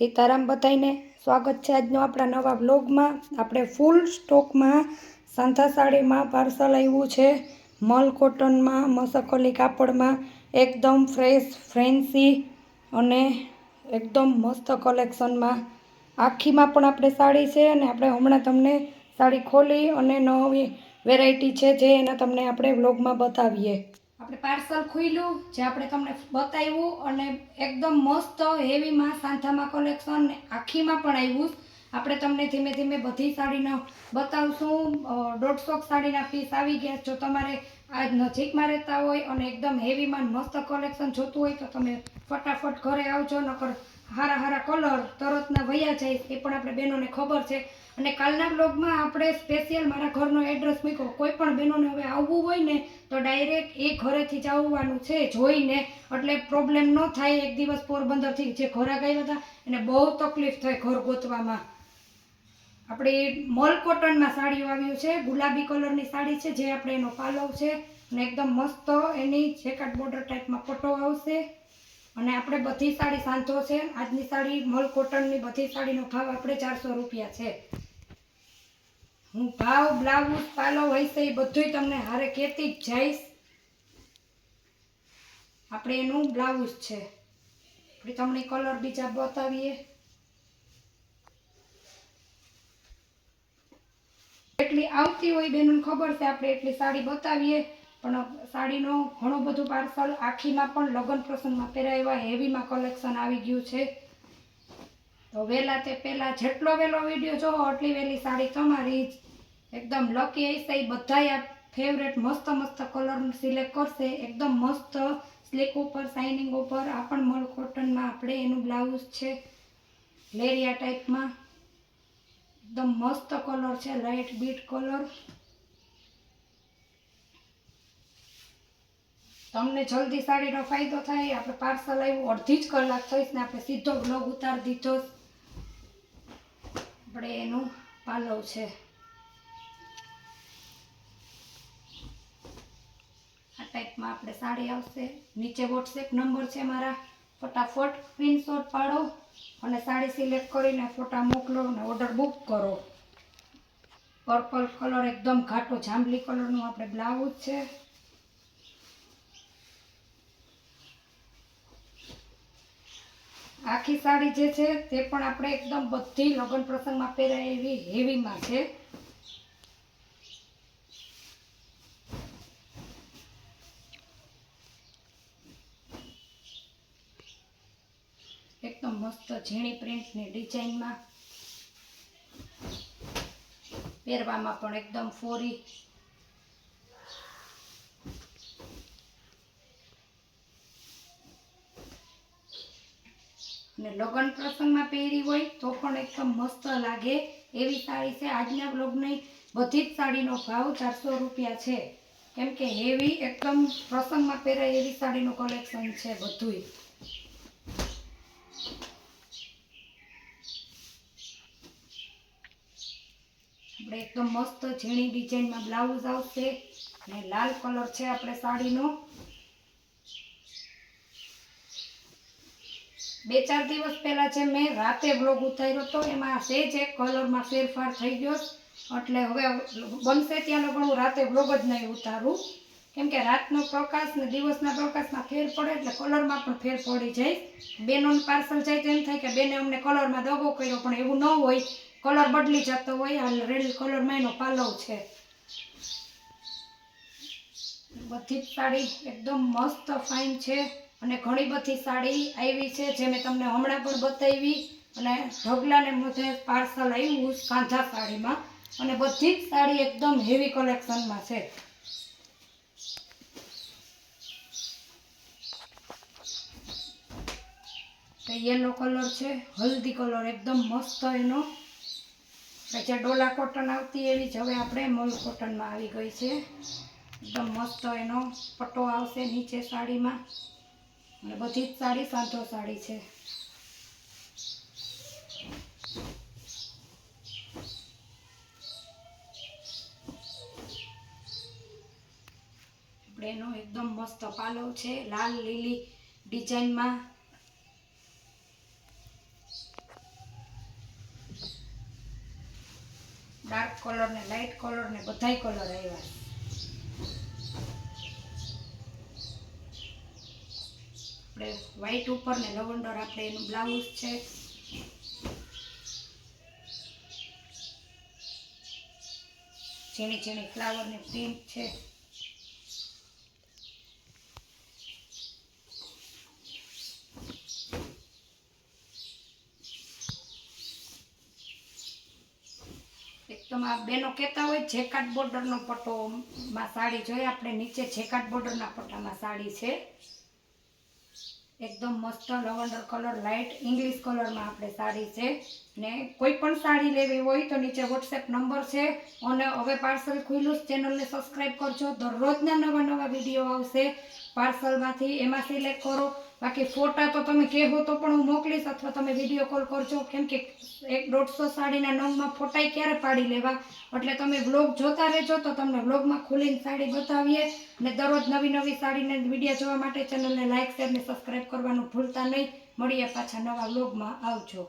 સીતારામ બધાઈને સ્વાગત છે આજનો આપણા નવા બ્લોગમાં આપણે ફૂલ સ્ટોકમાં સાંધા સાડીમાં પાર્સલ આવ્યું છે. મલ કોટનમાં, મસકોલી કાપડમાં, એકદમ ફ્રેશ, ફ્રેન્સી અને એકદમ મસ્ત કલેક્શનમાં. આખીમાં પણ આપણે સાડી છે અને આપણે હમણાં તમને સાડી ખોલી અને નવી વેરાયટી છે જે એના તમને આપણે બ્લોગમાં બતાવીએ. આપણે પાર્સલ ખોલ્યું જે આપણે તમને બતાવ્યું અને એકદમ મસ્ત હેવીમાં સાંથામાં કલેક્શન ને આખીમાં પણ આવ્યું આપણે તમને ધીમે ધીમે બધી સાડીના બતાવશું. દોઢસો સાડીના પીસ આવી ગયા. જો તમારે આ નજીકમાં રહેતા હોય અને એકદમ હેવીમાં મસ્ત કલેક્શન જોતું હોય તો તમે ફટાફટ ઘરે આવજો, નકર હારા હારા કલર તરતના વયા જાય એ પણ આપણે બહેનોને ખબર છે. અને કાલના બ્લોગમાં આપણે સ્પેશિયલ મારા ઘરનો એડ્રેસ મૂક્યો. કોઈ પણ બહેનોને હવે આવવું હોય ને, તો ડાયરેક્ટ એ ઘરેથી જ આવવાનું છે, જોઈને. એટલે પ્રોબ્લેમ ન થાય એક દિવસ પોરબંદરથી જે ઘોરા ગયા હતા, એને બહુ તકલીફ થાય ઘર ગોતવામાં. આપણે મોલ કોટનમાં સાડીઓ આવ્યું છે, ગુલાબી કલરની સાડી છે, જે આપણે એનો પાલવ છે. અને એકદમ મસ્ત એની જેકાટ બોર્ડર ટાઈપમાં પટ્ટો આવશે. અને આપણે બધી સાડી સાંધો છે. આજની સાડી મોલ કોટનની બધી સાડીનો ભાવ આપણે ચારસો રૂપિયા છે. હું ભાવ, બ્લાઉઝ, પાલો હશે એ બધુંય તમને હારે કહેતી જ જઈશ. આપણે એનું બ્લાઉઝ છે. આપણે તમને કલર બીજા બતાવીએ. એટલી આવતી હોય બેનને ખબર છે, આપણે એટલી સાડી બતાવીએ. પણ સાડીનો ઘણું બધું પાર્સલ આખીમાં પણ લગ્ન પ્રસંગમાં પહેરાવ્યા, હેવીમાં કલેક્શન આવી ગયું છે. તો વહેલા તે પહેલાં જેટલો વહેલો વીડિયો જોવો એટલી વહેલી સાડી તમારી જ. એકદમ લકી હશે એ બધાય આ ફેવરેટ મસ્ત મસ્ત કલર સિલેક્ટ કરશે. એકદમ મસ્ત સ્લીક ઉપર શાઇનિંગ ઉપર, આ પણ મલ કોટનમાં આપણે એનું બ્લાઉઝ છે. લેરિયા ટાઈપમાં એકદમ મસ્ત કલર છે લાઇટ બીટ કલર તમને જલ્દી સાડીનો ફાયદો થાય, આપણે પાર્સલ આવ્યું અડધી જ કલાક થઈશ ને આપણે સીધો બ્લોગ ઉતારી દીધો આપણે એનું પાલવ છે. આ ટાઈપમાં આપણે સાડી આવશે. નીચે વોટ્સએપ નંબર છે મારા. ફટાફટ સ્ક્રીનશોટ પાડો અને સાડી સિલેક્ટ કરીને ફોટા મોકલો અને ઓર્ડર બુક કરો. પર્પલ કલર એકદમ ઘાટો જાંબલી કલરનું આપણે બ્લાઉઝ છે. આખી સાડી જે છે, તે પણ આપણે એકદમ બધી લગ્ન પ્રસંગમાં પહેરાય એવી હેવીમાં છે. એકદમ મસ્ત ઝીણી પ્રિન્ટની ડિઝાઇનમાં પહેરવામાં પણ એકદમ ફોરી. અને લગ્ન પ્રસંગમાં પહેરી હોય તો પણ એકદમ મસ્ત લાગે. એવી સાડી છે. આજના બ્લોગની બધી જ સાડીનો ભાવ ચારસો રૂપિયા છે. કેમ કે હેવી એકદમ પ્રસંગમાં પહેરાય એવી સાડીનું કલેક્શન છે બધુંય. આપણે એકદમ મસ્ત ઝીણી ડિઝાઇનમાં બ્લાઉઝ આવશે અને લાલ કલર છે આપણે સાડીનો. બે ચાર દિવસ પહેલાં જે મેં રાતે બ્લોગ ઉતાર્યો હતો એમાં સેજ એક કલરમાં ફેરફાર થઈ ગયો એટલે હવે બનશે ત્યાં લગણ હું રાતે બ્લોગ જ નહીં ઉતારું. કેમ કે રાતનો પ્રકાશ ને દિવસના પ્રકાશમાં ફેર પડે એટલે કલરમાં પણ ફેર પડી જાય. બેનોનું પાર્સલ જાય તો એમ થાય કે બેને અમને કલરમાં દગો કર્યો, પણ એવું ન હોય. કલર બદલી જતો હોય, હાલ રેડ કલરમાં એનો પાલવ છે. બધી જ સાડી એકદમ મસ્ત ફાઇન છે. અને ઘણી બધી સાડી આવી છે જે મેં તમને હમણાં પણ બતાવી. અને ઢગલાને મુજે પાર્સલ આવ્યું કાંધા સાડીમાં. અને બધી જ સાડી એકદમ હેવી કલેક્શનમાં છે. યલો કલર છે, હલ્દી કલર એકદમ મસ્ત એનો. પછી ડોલા કોટન આવતી એવી જ હવે આપણે મલ કોટનમાં આવી ગઈ છે. એકદમ મસ્ત એનો પટ્ટો આવશે નીચે સાડીમાં. અને બધી જ સાડી સાંધો સાડી છે. આપણે એનો એકદમ મસ્ત પાલવ છે, લાલ લીલી ડિઝાઇનમાં. ડાર્ક કલર ને લાઇટ કલર ને બધાય કલર આવ્યા આપણે વ્હાઈટ ઉપર ને લવંડર આપણે એનું બ્લાઉઝ છે. ઝીણી ઝીણી ફ્લાવર ને પ્રિન્ટ છે. આ બેનો કહેતા હોય જેકાટ બોર્ડરનો પટ્ટો માં સાડી જોઈએ. આપણે નીચે જેકાટ બોર્ડરના પટ્ટામાં સાડી છે. એકદમ મસ્ત લવંડર કલર લાઇટ ઇંગ્લિશ કલરમાં આપણે સાડી છે. ને કોઈ પણ સાડી લેવી હોય તો નીચે વોટ્સએપ નંબર છે અને હવે પાર્સલ ખુલ્લું ચેનલને સબસ્ક્રાઈબ કરજો. દરરોજના નવા નવા વીડિયો આવશે. પાર્સલમાંથી એમાં સિલેક્ટ કરો. બાકી ફોટા તો તમે કહેવો તો પણ હું મોકલીશ અથવા તમે વીડિયો કોલ કરજો. કેમ કે એક દોઢસો સાડીના નંગમાં ફોટાય ક્યારે પાડી લેવા? એટલે તમે બ્લોગ જોતા રહેજો તો તમને બ્લોગમાં ખુલીને સાડી બતાવીએ અને દરરોજ નવી નવી સાડીને વીડિયો જોવા માટે ચેનલને લાઇક શેર ને સબસ્ક્રાઈબ કરવાનું ભૂલતા નહીં. મળીએ પાછા નવા બ્લોગમાં આવજો.